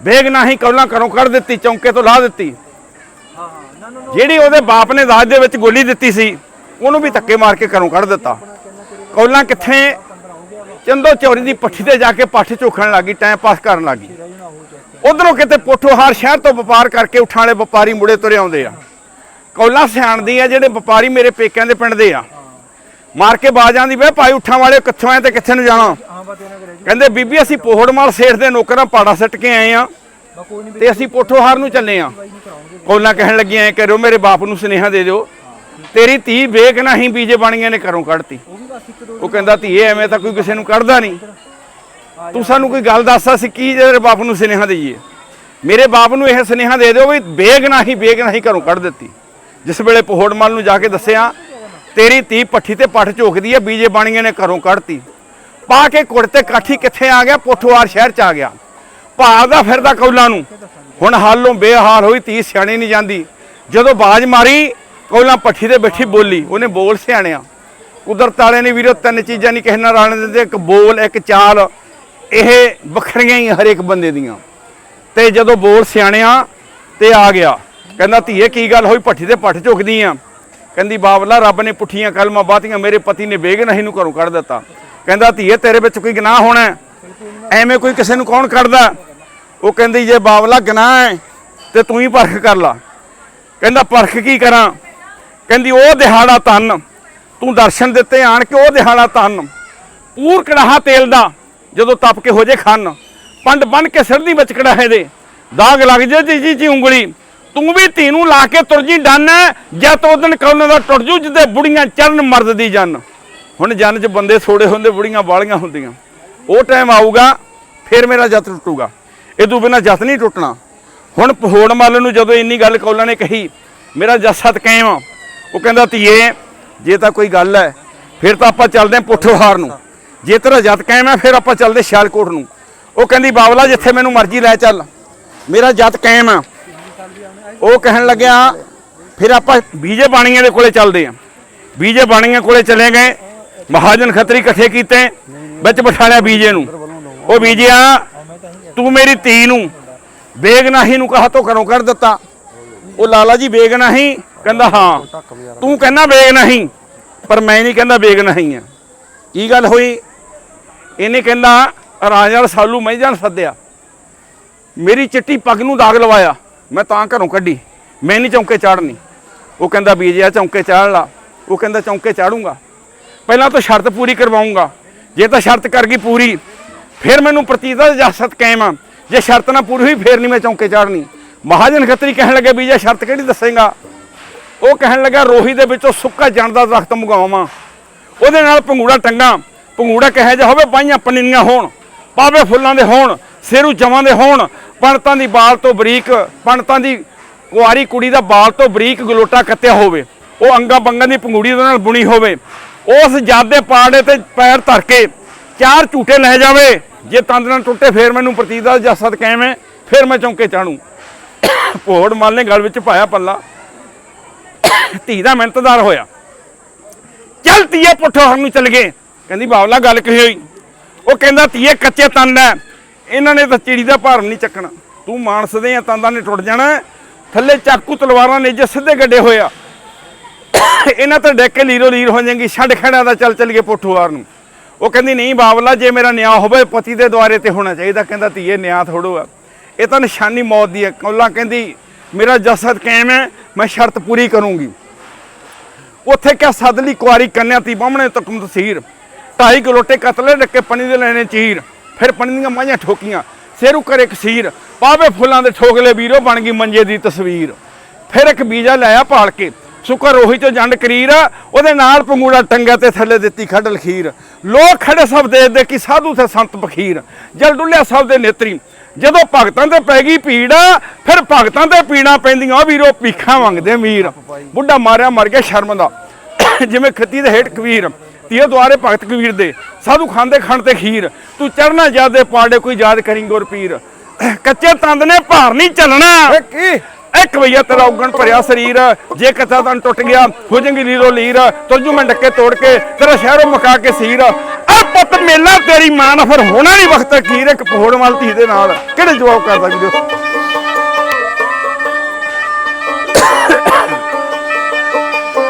ਬੇਗਨਾਹੀ ਕੌਲਾਂ ਘਰੋਂ ਕੱਢ ਦਿੱਤੀ, ਚੌਂਕੇ ਤੋਂ ਲਾ ਦਿੱਤੀ। ਜਿਹੜੀ ਉਹਦੇ ਬਾਪ ਨੇ ਦਾਜ ਦੇ ਵਿੱਚ ਗੋਲੀ ਦਿੱਤੀ ਸੀ, ਉਹਨੂੰ ਵੀ ਧੱਕੇ ਮਾਰ ਕੇ ਘਰੋਂ ਕੱਢ ਦਿੱਤਾ। ਕੌਲਾਂ ਕਿੱਥੇ? ਚੰਦੋ ਚੌਰੀ ਦੀ ਪੱਠੀ ਤੇ ਜਾ ਕੇ ਪੱਠ ਝੋਖਣ ਲੱਗੀ ਟਾਈਮ ਪਾਸ ਕਰਨ ਲੱਗੀ। ਉਧਰੋਂ ਕਿਤੇ ਪੋਠੋਹਾਰ ਸ਼ਹਿਰ ਤੋਂ ਵਪਾਰ ਕਰਕੇ ਉਠਾਂ ਵਾਲੇ ਵਪਾਰੀ ਮੁੜੇ ਤੁਰੇ ਆਉਂਦੇ ਆ। ਕੌਲਾਂ ਸਿਆਣਦੀ ਆ ਜਿਹੜੇ ਵਪਾਰੀ ਮੇਰੇ ਪੇਕਿਆਂ ਦੇ ਪਿੰਡ ਦੇ ਆ। ਮਾਰ ਕੇ ਬਾਜ ਆਂਦੀ ਵੇ ਭਾਈ ਉਠਾਂ ਵਾਲੇ ਕਿੱਥੋਂ ਆਏ ਤੇ ਕਿੱਥੇ ਨੂੰ ਜਾਣਾ? ਕਹਿੰਦੇ ਬੀਬੀ ਅਸੀਂ ਪੋਹੜਮਾਲ ਸੇਠ ਦੇ ਨੌਕਰਾਂ ਪਾੜਾ ਸੱਟ ਕੇ ਆਏ ਆ ਤੇ ਅਸੀਂ ਪੋਠੋਹਾਰ ਨੂੰ ਚੱਲੇ ਆ ਕੌਲਾਂ ਕਹਿਣ ਲੱਗੀਆਂ ਐ ਕਰਿਓ ਮੇਰੇ ਬਾਪ ਨੂੰ ਸੁਨੇਹਾ ਦੇ ਦਿਓ। ਤੇਰੀ ਧੀ ਵੇਖ ਨਹੀਂ ਬੀਜੇ ਬਣੀਆਂ ਨੇ ਘਰੋਂ ਕੱਢਤੀ। ਉਹ ਕਹਿੰਦਾ ਧੀਏ ਐਵੇਂ ਤਾਂ ਕੋਈ ਕਿਸੇ ਨੂੰ ਕੱਢਦਾ ਨਹੀਂ ਤੂੰ ਸਾਨੂੰ ਕੋਈ ਗੱਲ ਦੱਸ ਅਸੀਂ ਕੀ ਤੇਰੇ ਬਾਪ ਨੂੰ ਸੁਨੇਹਾ ਦੇਈਏ? ਮੇਰੇ ਬਾਪ ਨੂੰ ਇਹ ਸੁਨੇਹਾ ਦੇ ਦਿਓ ਵੀ ਵੇਗ ਨਹੀਂ ਵੇਗ ਨਹੀਂ ਘਰੋਂ ਕੱਢ ਦਿੱਤੀ। ਜਿਸ ਵੇਲੇ ਪਹੋੜਮਲ ਨੂੰ ਜਾ ਕੇ ਦੱਸਿਆ ਤੇਰੀ ਧੀ ਪੱਠੀ ਤੇ ਪੱਠ ਝੋਕਦੀ ਹੈ ਬੀਜੇ ਬਾਣੀਆਂ ਨੇ ਘਰੋਂ ਕੱਢਤੀ। ਪਾ ਕੇ ਕੁੜ ਤੇ ਕਾਠੀ ਕਿੱਥੇ ਆ ਗਿਆ? ਪੋਠੋਵਾਰ ਸ਼ਹਿਰ ਚ ਆ ਗਿਆ। ਭਾਲਦਾ ਫਿਰਦਾ ਕੌਲਾਂ ਨੂੰ। ਹੁਣ ਹਾਲੋਂ ਬੇਹਾਲ ਹੋਈ, ਧੀ ਸਿਆਣੀ ਨਹੀਂ ਜਾਂਦੀ। ਜਦੋਂ ਬਾਜ ਮਾਰੀ, ਕੌਲਾਂ ਪੱਠੀ ਤੇ ਬੈਠੀ ਬੋਲੀ। ਉਹਨੇ ਬੋਲ ਸਿਆਣਿਆ। ਕੁਦਰਤ ਵਾਲੇ ਨੇ ਵੀਰੋ ਤਿੰਨ ਚੀਜ਼ਾਂ ਨਹੀਂ ਕਿਸੇ ਨਾਲ ਰਲਣ ਦਿੰਦੇ। ਇੱਕ ਬੋਲ, ਇੱਕ ਚਾਲ। ਇਹ ਵੱਖਰੀਆਂ ਹੀ ਹਰੇਕ ਬੰਦੇ ਦੀਆਂ। ਤੇ ਜਦੋਂ ਬੋਲ ਸਿਆਣਿਆ ਤੇ ਆ ਗਿਆ। ਕਹਿੰਦਾ, ਧੀਏ, ਕੀ ਗੱਲ ਹੋਈ? ਪੱਠੀ ਤੇ ਪੱਠ ਝੁਕਦੀ ਆ? ਕਹਿੰਦੀ, ਬਾਬਲਾ, ਰੱਬ ਨੇ ਪੁੱਠੀਆਂ ਕਲਮਾਂ ਬਾਤੀਆਂ। ਮੇਰੇ ਪਤੀ ਨੇ ਬੇਗ ਨਹੀਂ ਨੂੰ ਘਰੋਂ ਕੱਢ ਦਿੱਤਾ। ਕਹਿੰਦਾ ਧੀਏ, ਤੇਰੇ ਵਿੱਚ ਕੋਈ ਗਨਾਹ ਹੋਣਾ ਐਵੇਂ ਕੋਈ ਕਿਸੇ ਨੂੰ ਕੌਣ ਕੱਢਦਾ? ਉਹ ਕਹਿੰਦੀ, ਜੇ ਬਾਵਲਾ ਗਨਾਹ ਹੈ, ਤੇ ਤੂੰ ਹੀ ਪਰਖ ਕਰ ਲਾ। ਕਹਿੰਦਾ, ਪਰਖ ਕੀ ਕਰਾਂ? ਕਹਿੰਦੀ, ਉਹ ਦਿਹਾੜਾ ਤਨ ਤੂੰ ਦਰਸ਼ਨ ਦਿੱਤੇ ਆਣ ਕੇ ਉਹ ਦਿਹਾੜਾ ਤਨ ਪੂਰ ਕੜਾਹਾ ਤੇਲ ਦਾ, ਜਦੋਂ ਤਪ ਕੇ ਹੋ ਜੇ ਖੰਨ। ਪੰਡ ਬਨ ਕੇ ਸਿਰ ਦੀ ਵਿੱਚ ਕੜਾਹੇ ਦੇ। ਦਾਗ ਲੱਗ ਜੇ ਜੀ ਜੀ ਜੀ ਉਂਗਲੀ। ਤੂੰ ਵੀ ਧੀ ਨੂੰ ਲਾ ਕੇ ਤੁਰ ਜੀ, ਡੰਨ। ਜਾਂ ਉਹ ਦਿਨ ਕੌਣ ਦਾ ਟੁੱਟ ਜੂ, ਜਿੱਦੇ ਬੁੜੀਆਂ ਚਰਨ ਮਰਦ ਦੀ ਜਨ। ਹੁਣ ਜਨ 'ਚ ਬੰਦੇ ਥੋੜੇ ਹੁੰਦੇ, ਬੁੜੀਆਂ ਵਾਲੀਆਂ ਹੁੰਦੀਆਂ। ਉਹ ਟਾਈਮ ਆਊਗਾ, ਫਿਰ ਮੇਰਾ ਜੱਤ ਟੁੱਟੂਗਾ। ਇਹ ਤੋਂ ਬਿਨਾ ਜੱਤ ਨਹੀਂ ਟੁੱਟਣਾ। ਹੁਣ ਪਹੋੜ ਮੱਲ ਨੂੰ ਜਦੋਂ ਇੰਨੀ ਗੱਲ ਕੌਲਾਂ ਨੇ ਕਹੀ, ਮੇਰਾ ਜੱਜ ਸਤ ਕਾਇਮ ਆ। ਉਹ ਕਹਿੰਦਾ, ਧੀਏ, ਜੇ ਤਾਂ ਕੋਈ ਗੱਲ ਹੈ ਫਿਰ ਤਾਂ ਆਪਾਂ ਚੱਲਦੇ ਹਾਂ ਪੁੱਠੋਹਾਰ ਨੂੰ। ਜੇ ਤੇਰਾ ਜੱਤ ਕਾਇਮ ਹੈ ਫਿਰ ਆਪਾਂ ਚੱਲਦੇ ਸ਼ਾਲਕੋਟ ਨੂੰ। ਉਹ ਕਹਿੰਦੀ, ਬਾਬਲਾ, ਜਿੱਥੇ ਮੈਨੂੰ ਮਰਜ਼ੀ ਲੈ ਚੱਲ। ਮੇਰਾ ਜੱਤ ਕਾਇਮ ਆ ਉਹ ਕਹਿਣ ਲੱਗਿਆ, ਫਿਰ ਆਪਾਂ ਬੀਜੇ ਬਾਣੀਆਂ ਦੇ ਕੋਲੇ ਚੱਲਦੇ ਆ। ਬੀਜੇ ਬਾਣੀਆਂ ਕੋਲੇ ਚਲੇ ਗਏ। ਮਹਾਜਨ ਖੱਤਰੀ ਇਕੱਠੇ ਕੀਤੇ, ਵਿੱਚ ਬਿਠਾਣਿਆ ਬੀਜੇ ਨੂੰ। ਉਹ ਬੀਜਿਆ, ਤੂੰ ਮੇਰੀ ਧੀ ਨੂੰ ਬੇਗਨਾਹੀ ਨੂੰ ਕਹਾ, ਤੋਂ ਘਰੋਂ ਕੱਢ ਦਿੱਤਾ। ਉਹ ਲਾਲਾ ਜੀ ਬੇਗਨਾਹੀ ਕਹਿੰਦਾ, ਹਾਂ, ਤੂੰ ਕਹਿੰਦਾ ਬੇਗਨਾਹੀ ਪਰ ਮੈਂ ਨਹੀਂ ਕਹਿੰਦਾ ਬੇਗਨਾਹੀ ਆ। ਕੀ ਗੱਲ ਹੋਈ? ਇਹਨੇ ਕਹਿੰਦਾ, ਰਾਜਾ ਸਾਲੂ ਮੈਂ ਜਾਣ ਸੱਦਿਆ। ਮੇਰੀ ਚਿੱਟੀ ਪੱਗ ਨੂੰ ਦਾਗ ਲਵਾਇਆ। ਮੈਂ ਤਾਂ ਘਰੋਂ ਕੱਢੀ। ਮੈਂ ਨਹੀਂ ਚੌਂਕੇ ਚਾੜਨੀ। ਉਹ ਕਹਿੰਦਾ, ਬੀਜਿਆ, ਚੌਂਕੇ ਚਾੜ ਲਾ। ਉਹ ਕਹਿੰਦਾ, ਚੌਂਕੇ ਚਾੜੂੰਗਾ। ਪਹਿਲਾਂ ਤਾਂ ਸ਼ਰਤ ਪੂਰੀ ਕਰਵਾਉਂਗਾ। ਜੇ ਤਾਂ ਸ਼ਰਤ ਕਰ ਗਈ ਪੂਰੀ, ਫਿਰ ਮੈਨੂੰ ਪ੍ਰਤੀਤ ਦਾ ਇਜਾਜ਼ਤ ਕਾਇਮ ਆ। ਜੇ ਸ਼ਰਤ ਨਾ ਪੂਰੀ ਹੋਈ, ਫਿਰ ਨਹੀਂ ਮੈਂ ਚੌਂਕੇ ਚਾੜਨੀ ਮਹਾਜਨ ਖੱਤਰੀ ਕਹਿਣ ਲੱਗੇ ਬੀਜਾ ਸ਼ਰਤ ਕਿਹੜੀ ਦੱਸੇਗਾ? ਉਹ ਕਹਿਣ ਲੱਗਾ, ਰੋਹੀ ਦੇ ਵਿੱਚੋਂ ਸੁੱਕਾ ਜਣ ਦਾ ਦਰਖਤ ਮੰਗਾਵਾਂ ਉਹਦੇ ਨਾਲ ਪੰਗੂੜਾ ਟੰਗਾ। ਪੰਗੂੜਾ ਕਹੇ ਜਾ ਹੋਵੇ, ਬਾਈਆਂ ਪਨੀਆਂ ਹੋਣ ਪਾਵੇ ਫੁੱਲਾਂ ਦੇ ਹੋਣ, ਸਿਰੂ ਜਮਾਂ ਦੇ ਹੋਣ, ਪਣਤਾਂ ਦੀ ਬਾਲ ਤੋਂ ਬਰੀਕ, ਪਣਤਾਂ ਦੀ ਕੁਆਰੀ ਕੁੜੀ ਦਾ ਬਾਲ ਤੋਂ ਬਰੀਕ ਗਲੋਟਾ ਕੱਤਿਆ ਹੋਵੇ। ਉਹ ਅੰਗਾ ਬੰਗਾਂ ਦੀ ਪੰਗੂੜੀ ਦੇ ਨਾਲ ਬੁਣੀ ਹੋਵੇ। ਉਸ ਜਾਦੇ ਪਾੜੇ ਤੇ ਪੈਰ ਧਰ ਕੇ ਚਾਰ ਝੂਟੇ ਲੈ ਜਾਵੇ। ਜੇ ਤੰਦ ਨਾਲ ਟੁੱਟੇ, ਫੇਰ ਮੈਨੂੰ ਪ੍ਰਤੀਤ ਦਾ ਜਸਦ ਹੈ ਫੇਰ ਮੈਂ ਚੌਂਕੇ ਚਾਣੂ ਭੋੜ ਮਲ ਨੇ ਗਲ ਵਿੱਚ ਪਾਇਆ ਪੱਲਾ। ਧੀ ਦਾ ਮਿਹਨਤਦਾਰ ਹੋਇਆ। ਚੱਲ ਧੀਏ ਪੁੱਠੋ ਹਰ ਨੂੰ ਚੱਲ ਗਏ। ਕਹਿੰਦੀ ਬਾਵਲਾ ਗੱਲ ਕਹੀ ਹੋਈ। ਉਹ ਕਹਿੰਦਾ, ਧੀਏ ਕੱਚੇ ਤੰਦ ਹੈ ਇਹਨਾਂ ਨੇ ਤਾਂ ਚਿੜੀ ਦਾ ਭਾਰ ਨਹੀਂ ਚੱਕਣਾ। ਤੂੰ ਮਾਨਸ ਦੇ ਆ, ਤੰਦਾਂ ਨੇ ਟੁੱਟ ਜਾਣਾ। ਥੱਲੇ ਚਾਕੂ ਤਲਵਾਰਾਂ ਨੇ, ਜੇ ਸਿੱਧੇ ਗੱਡੇ ਹੋਇਆ ਇਹਨਾਂ ਤੋਂ ਡੱਕ ਕੇ ਲੀਰੋ ਲੀਰ ਹੋ ਜਾਏਗੀ, ਛੱਡ ਖੜਾ ਦਾ, ਚੱਲ ਚੱਲ ਕੇ ਨੂੰ। ਉਹ ਕਹਿੰਦੀ, ਨਹੀਂ ਬਾਬਲਾ, ਜੇ ਮੇਰਾ ਨਿਆਂ ਹੋਵੇ, ਪਤੀ ਦੇ ਦੁਆਰੇ ਤੇ ਹੋਣਾ ਚਾਹੀਦਾ। ਕਹਿੰਦਾ, ਧੀਏ, ਨਿਆਂ ਥੋੜੋ ਆ। ਇਹ ਤਾਂ ਨਿਸ਼ਾਨੀ ਮੌਤ ਦੀ ਹੈ। ਕੌਲਾ ਕਹਿੰਦੀ, ਮੇਰਾ ਜਸਦ ਕਾਇਮ ਹੈ, ਮੈਂ ਸ਼ਰਤ ਪੂਰੀ ਕਰੂੰਗੀ। ਉੱਥੇ ਕਿਆ ਸਦਲੀ ਕੁਆਰੀ ਕੰਨਿਆ ਤੀ ਬਾਹਮਣੇ ਤਕਮ ਤਸੀਰ ਢਾਈ ਗਲੋਟੇ ਕਤਲੇ ਡੱਕੇ ਪਣੀ ਦੇ ਲੈਣੇ ਚੀਰ। ਫਿਰ ਪਣੀ ਦੀਆਂ ਮਾਈਆਂ ਠੋਕੀਆਂ। ਸਿਰੂ ਕਰੇ ਕਸੀਰ ਪਾਵੇ ਫੁੱਲਾਂ ਦੇ ਠੋਕਲੇ ਵੀਰੋ ਬਣ ਗਈ ਮੰਜੇ ਦੀ ਤਸਵੀਰ। ਫਿਰ ਇੱਕ ਬੀਜਾ ਲਾਇਆ ਪਾਲ ਕੇ। ਸੁੱਕਾ ਰੋਹੀ ਚੋਂ ਜੰਡ ਕਰੀਰ ਉਹਦੇ ਨਾਲ ਪੰਗੂੜਾ ਟੰਗਿਆ ਤੇ ਥੱਲੇ ਦਿੱਤੀ ਖੱਡ ਲਖੀਰ। ਲੋਕ ਖੜੇ ਸਭ ਦੇ ਕਿ ਸਾਧੂ ਤੇ ਸੰਤ ਬਖੀਰ। ਜਲ ਡੁੱਲਿਆ ਸਭ ਦੇ ਨੇਤਰੀ। ਜਦੋਂ ਭਗਤਾਂ ਤੇ ਪੈ ਗਈ ਭੀੜ, ਫਿਰ ਭਗਤਾਂ ਤੇ ਪੀਣਾ ਪੈਂਦੀਆਂ, ਉਹ ਵੀਰੋ ਪੀਖਾਂ ਮੰਗਦੇ ਵੀਰ ਬੁੱਢਾ ਮਾਰਿਆ, ਮਰ ਗਿਆ ਸ਼ਰਮ ਦਾ। ਜਿਵੇਂ ਖੱਤੀ ਦੇ ਹੇਠ ਕਬੀਰ, ਤੀਏ ਦੁਆਰੇ ਭਗਤ ਕਬੀਰ ਦੇ। ਸਾਧੂ ਖਾਂਦੇ ਖਾਣ ਤੇ ਖੀਰ। ਤੂੰ ਚੜਨਾ ਜਾਦੇ ਪਾੜੇ, ਕੋਈ ਯਾਦ ਕਰੀ ਗੁਰ ਪੀਰ। ਕੱਚੇ ਤੰਦ ਨੇ ਭਾਰ ਨਹੀਂ ਚੱਲਣਾ। ਕੀ? ਇੱਕ ਵਈਆ ਤੇਰਾ ਉਗਣ ਭਰਿਆ ਸਰੀਰ, ਜੇ ਕਿਤਾ ਤਨ ਟੁੱਟ ਗਿਆ ਹੋ ਜਾਏਗੀ ਲੀਰੋ ਲੀਰ ਤੁਰਜੂ ਮੈਂ ਡੱਕੇ ਤੋੜ ਕੇ, ਤੇਰਾ ਸ਼ਹਿਰੋਂ ਮਕਾ ਕੇ ਸੀਰ। ਆ ਪੁੱਤ ਮੇਲਾ ਤੇਰੀ ਮਾਂ ਨਾਲ ਫਿਰ ਹੋਣਾ ਨਹੀਂ ਵਕਤ, ਅਖੀਰ ਇੱਕ ਪਹੋੜ ਵਾਲ ਧੀ ਦੇ ਨਾਲ। ਕਿਹੜੇ ਜਵਾਬ ਕਰਦਾ ਵੀਡੀਓ